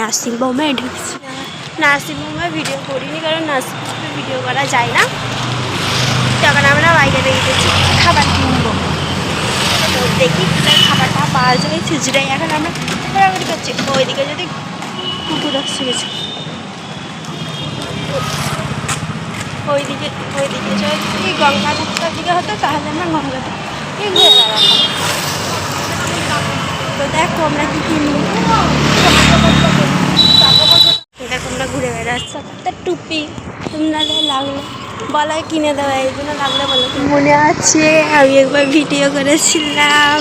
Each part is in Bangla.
নার্সিং হোমে ঢুকছি। নার্সিং হোমে ভিডিও করিনি, কারণ নার্সিং হোমে ভিডিও করা যায় না। তখন আমরা বাইরে বেরিয়ে গেছি খাবার কিনবো? দেখি খাবারটা পাওয়া যায় খুচরাই এখন আমরা ঘোরাঘুরি করছি। ওইদিকে যদি কুকুর আসছে গেছে ওইদিকে ওইদিকে যদি গঙ্গা ঘাটটার দিকে হতো, তাহলে আমরা গঙ্গা তো দেখো আমরা কি কিনি দেখো আমরা ঘুরে বেড়াচ্ছি। একটা টুপি তোমাদের লাগল। বলায় কিনে দেওয়া এই জন্য লাগলে বলো মনে আছে আমি একবার ভিডিও করেছিলাম।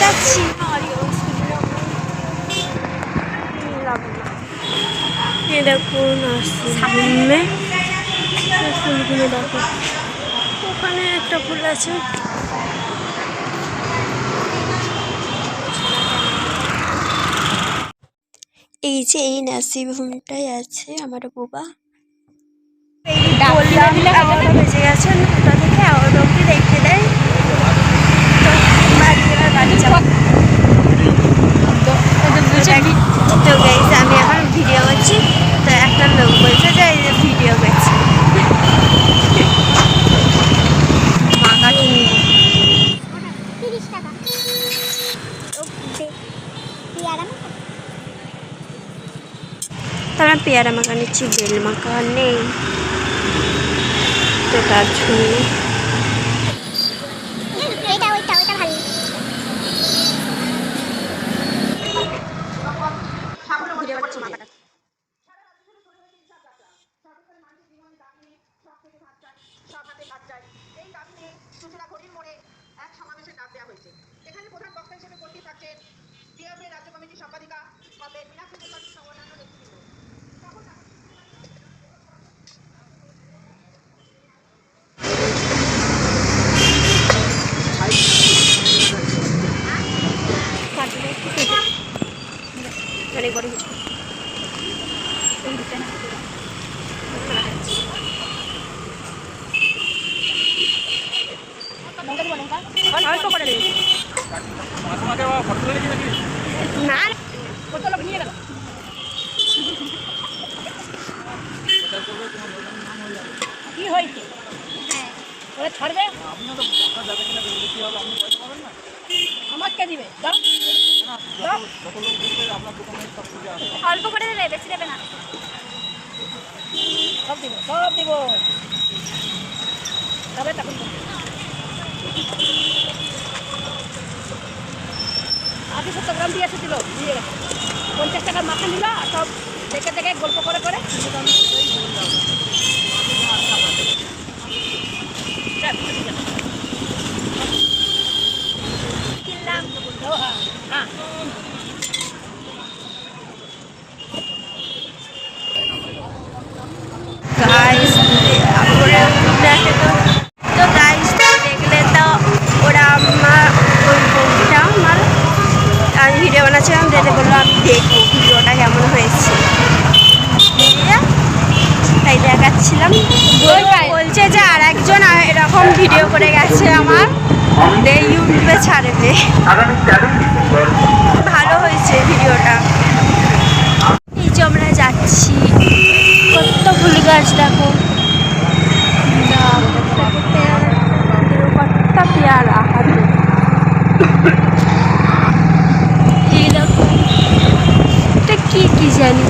যাচ্ছি সামনে। ফুলগুলো দেখো। ওখানে একটা ফুল আছে। এই যে এই নার্সিং হোমটাই আছে আমার বাবা বললাম এগারোটা বেজে গেছে ওটা দেখে এগারোটা অব্দি দেখতে দেয় তো বাড়ি এবার বাড়ি যাব তো গাইজ আমি এখন ভিডিও করছি তো একটা লোক বলছে যে এই যে ভিডিও করছি মাকা কিনবো তিরিশ টাকা ও দে পেয়ারা মাখা তো আমরা পেয়ারা মাখা নিচ্ছি বেল মাখা নেই অনেক বড় কিছু অল্প করে দিন না কি হয়েছে? ওরা ছাড়বে? আমাকে দিবে। দাও। অল্প করে দেবে, বেশি দেবে না। সব দিব সব দিব। তবে তখন। আশি সত্তর গ্রাম দিয়ে এসেছিল, দিয়ে পঞ্চাশ টাকার মাথা নিল সব দেখে দেখে গল্প করে করে কিনলাম ও হ্যাঁ হ্যাঁ গাইস ওরা দেখে তো তো গাইস দেখলে তো ওরা আমার ওই বউটা আমার আমি ভিডিও বানাচ্ছিলাম দেখে বলল আমি দেখব ভিডিওটা কেমন হয়েছে দিয়ে তাই দেখাচ্ছিলাম বলছে যে আর একজন এরকম গেছে আমার। দিয়ে ইউটিউবে ছাড়বে ভালো হয়েছে ভিডিওটা। এই যে আমরা যাচ্ছি। কত ফুল গাছ দেখো। কতটা পেয়ারা।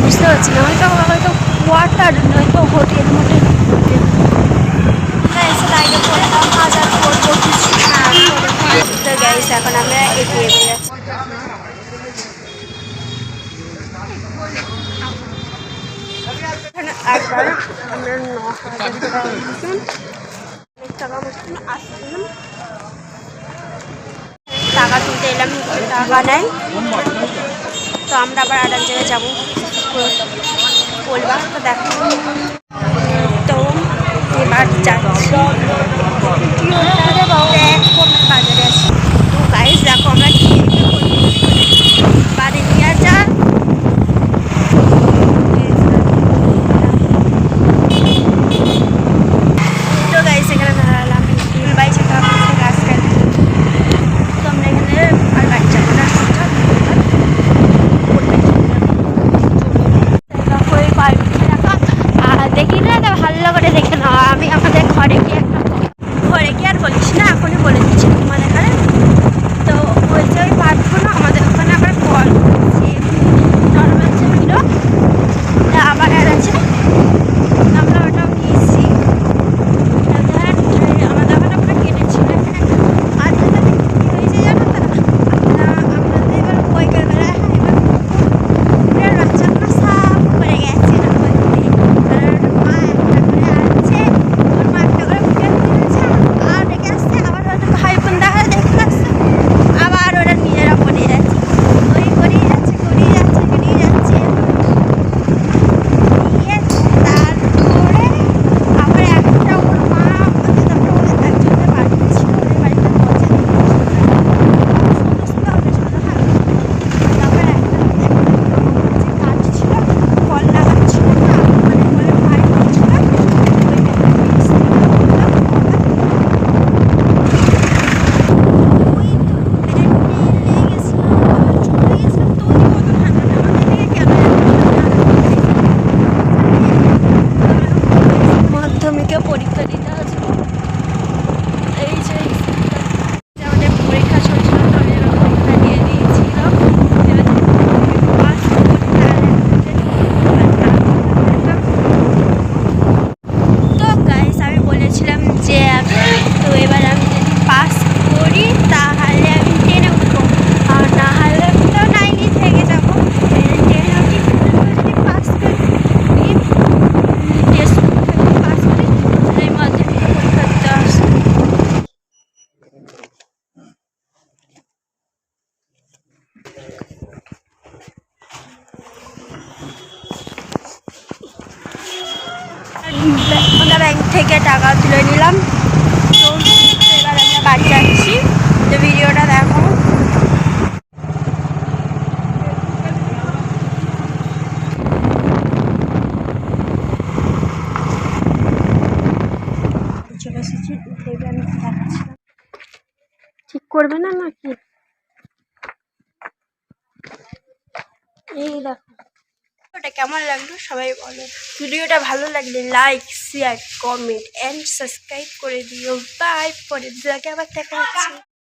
বুঝতে পারছি হয়তো হোটেল মোটেল এসে লাইনে পড়লাম, হাজার গাইস এখন আমরা এগিয়ে এগিয়ে যাচ্ছি একবার আমরা টাকা তুলতে এলাম, টাকা নেই তো আমরা আবার আরেক জায়গায় যাব। বলবা, তো দেখো। তো এবার যাচ্ছি। করে নিলাম। তো এবার আমরা বাড়ি যাচ্ছি। তো ভিডিওটা দেখো। চলে এসেছি ঠিক করবে না নাকি? এই দেখো। ভিডিওটা কেমন লাগল সবাই বলো। ভিডিওটা ভালো লাগলে like share comment and subscribe করে দিও। বাই পরের দেখা হচ্ছে।